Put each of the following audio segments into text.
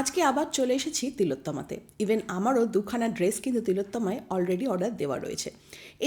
আজকে আবার চলে এসেছি তিলোত্তমাতে। ইভেন আমারও দুখানা ড্রেস কিন্তু তিলোত্তমায় অলরেডি অর্ডার দেওয়া রয়েছে।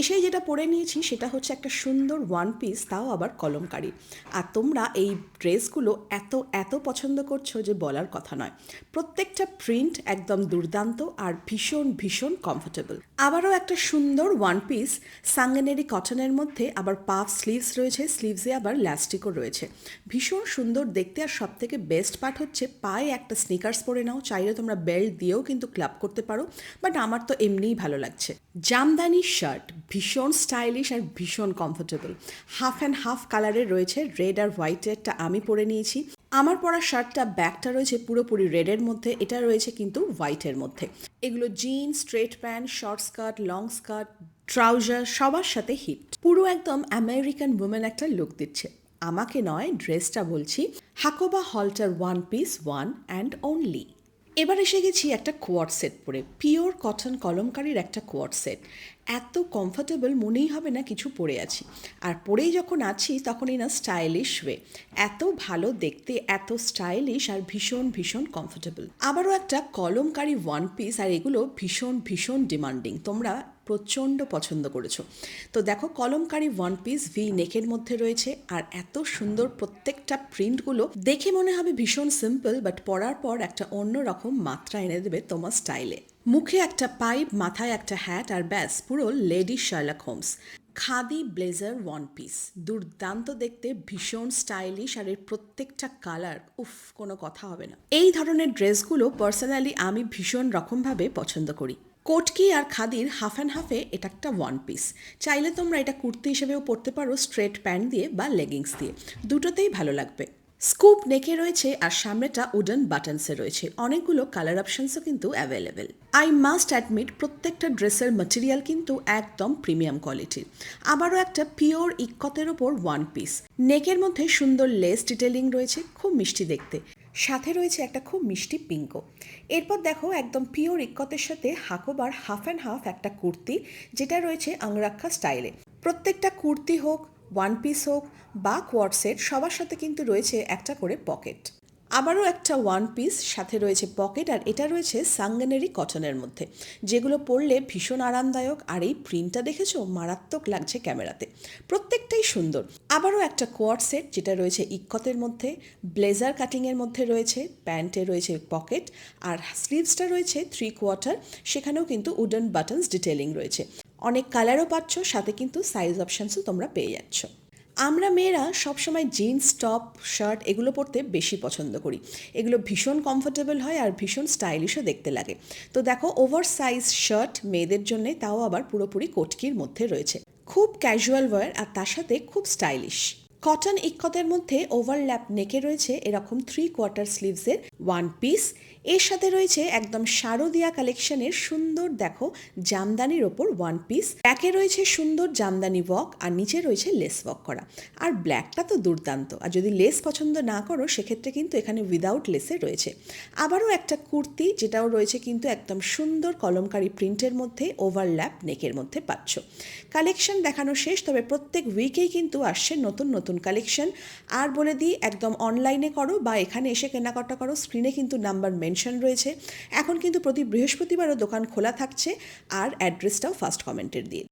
এসেই যেটা পরে নিয়েছি সেটা হচ্ছে একটা সুন্দর ওয়ান পিস তাও আবার কলমকারি। আর তোমরা এই ড্রেসগুলো এত এত পছন্দ করছ যে বলার কথা নয়। প্রত্যেকটা প্রিন্ট একদম দুর্দান্ত আর ভীষণ ভীষণ কমফোর্টেবল আবারও একটা সুন্দর ওয়ান পিস সাঙ্গেনেরি কটনের মধ্যে আবার পাফ স্লিভস রয়েছে স্লিভসে আবার ল্যাস্টিকও রয়েছে। ভীষণ সুন্দর দেখতে আর সব থেকে বেস্ট পার্ট হচ্ছে পায়ে একটা স্নিকার্স পরে নাও, চাইলে তোমরা বেল্ট দিয়েও কিন্তু ক্লাব করতে পারো বাট আমার তো এমনিই ভালো লাগছে। জামদানি শার্ট ভীষণ স্টাইলিশ আর ভীষণ কমফোর্টেবল হাফ অ্যান্ড হাফ কালারের রয়েছে রেড আর হোয়াইটেরটা আমি পরে নিয়েছি। আমার পরা শার্টটা ব্যাগটা রয়েছে পুরোপুরি রেডের মধ্যে, এটা রয়েছে কিন্তু হোয়াইটের মধ্যে। এগুলো jeans straight pant short skirt long skirt trouser সবার সাথে হিট পুরো একদম আমেরিকান উমেন একটা লুক দিচ্ছে। আমাকে নয়, ড্রেসটা বলছি। Hakoba halter one piece one and only এবার এসে গেছি একটা কোয়ার্ড সেট পরে। পিওর কটন কলমকারীর একটা কোয়ার্ড সেট এত কমফোর্টেবল মনেই হবে না কিছু পরে আছি। আর পরেই যখন আছি, তখনই না স্টাইলিশ ওয়ে এত ভালো দেখতে, এত স্টাইলিশ আর ভীষণ ভীষণ কমফোর্টেবল আবারও একটা কলমকারি ওয়ান পিস আর এগুলো ভীষণ ভীষণ ডিমান্ডিং তোমরা প্রচণ্ড পছন্দ করেছ। তো দেখো, কলমকারি ওয়ান পিস ভি নেকের মধ্যে রয়েছে আর এত সুন্দর প্রত্যেকটা প্রিন্টগুলো দেখে মনে হবে ভীষণ সিম্পল বাট পরার পর একটা অন্য রকম মাত্রা এনে দেবে তোমার স্টাইলে মুখে একটা পাইপ, মাথায় একটা হ্যাট আর ব্যাস, পুরো lady Sherlock Holmes. Khadi, blazer, one piece. দুর্দান্ত দেখতে, ভীষণ স্টাইলিশ আর এর প্রত্যেকটা কালার, উফ, কোনো কথা হবে না। এই ধরনের ড্রেসগুলো পার্সোনালি আমি ভীষণ রকমভাবে পছন্দ করি। কোটকি আর খাদির হাফ অ্যান্ড হাফে এটা একটা ওয়ান পিস। চাইলে তোমরা এটা কুর্তি হিসেবেও পরতে পারো স্ট্রেট প্যান্ট দিয়ে বা লেগিংস দিয়ে। দুটোতেই ভালো লাগবে। স্কুপ নেকে রয়েছে আর সামনেটা উডেন বাটনসে রয়েছে। অনেকগুলো কালার অপশনসও কিন্তু অ্যাভেলেবেল আই মাস্ট অ্যাডমিট প্রত্যেকটা ড্রেসের ম্যাটেরিয়াল কিন্তু একদম প্রিমিয়াম কোয়ালিটির আবারও একটা পিওর ইক্কতের ওপর ওয়ান পিস নেকের মধ্যে সুন্দর লেস ডিটেলিং রয়েছে, খুব মিষ্টি দেখতে। সাথে রয়েছে একটা খুব মিষ্টি পিঙ্কো এরপর দেখো একদম পিওর ইক্কতের সাথে হাকোবার হাফ অ্যান্ড হাফ একটা কুর্তি, যেটা রয়েছে আংরাক্ষা স্টাইলে প্রত্যেকটা কুর্তি হোক ওয়ান পিস হোক বা কোয়ার সেট সবার সাথে কিন্তু রয়েছে একটা করে পকেট আবারও একটা ওয়ান পিস সাথে রয়েছে পকেট আর এটা রয়েছে সাঙ্গেনেরি কটনের মধ্যে। যেগুলো পরলে ভীষণ আরামদায়ক আর এই প্রিন্টটা দেখেছ? মারাত্মক লাগছে ক্যামেরাতে। প্রত্যেকটাই সুন্দর। আবারও একটা কোয়ার সেট যেটা রয়েছে ইক্কতের মধ্যে ব্লেজার কাটিংয়ের মধ্যে রয়েছে প্যান্টে রয়েছে পকেট আর স্লিভসটা রয়েছে থ্রি কোয়ার্টার সেখানেও কিন্তু উডেন বাটনস ডিটেলিং রয়েছে। অনেক কালারও পাচ্ছ, সাথে কিন্তু সাইজ অপশানসও তোমরা পেয়ে যাচ্ছ। আমরা মেয়েরা সবসময় জিন্স টপ শার্ট এগুলো পরতে বেশি পছন্দ করি। এগুলো ভীষণ কমফোর্টেবল হয় আর ভীষণ স্টাইলিশও দেখতে লাগে। তো দেখো ওভার সাইজ শার্ট মেয়েদের জন্যে তাও আবার পুরোপুরি কটকির মধ্যে রয়েছে। খুব ক্যাজুয়াল ওয়ার আর তার সাথে খুব স্টাইলিশ কটন ইক্কতের মধ্যে ওভারল্যাপ নেকে রয়েছে এরকম থ্রি কোয়ার্টার স্লিভসের ওয়ান পিস এর সাথে রয়েছে একদম শারদিয়া কালেকশনের সুন্দর দেখো জামদানির ওপর ওয়ান পিস ব্যাকে রয়েছে সুন্দর জামদানি ওয়াক আর নিচে রয়েছে লেস ওয়াক করা। আর ব্ল্যাকটা তো দুর্দান্ত। আর যদি লেস পছন্দ না করো, সেক্ষেত্রে কিন্তু এখানে উইদাউট লেসে রয়েছে। আবারও একটা কুর্তি, যেটাও রয়েছে কিন্তু একদম সুন্দর কলমকারি প্রিন্টের মধ্যে ওভারল্যাপ নেকের মধ্যে পাচ্ছ। কালেকশন দেখানো শেষ, তবে প্রত্যেক উইকেই কিন্তু আসছে নতুন নতুন নতুন কালেকশন আর বলে দিই, একদম অনলাইনে করো বা এখানে এসে কেনাকাটা করো স্ক্রিনে কিন্তু নাম্বার মেনশন রয়েছে। এখন কিন্তু প্রতি বৃহস্পতিবারও দোকান খোলা থাকছে। আর অ্যাড্রেসটাও ফার্স্ট কমেন্টের দিয়ে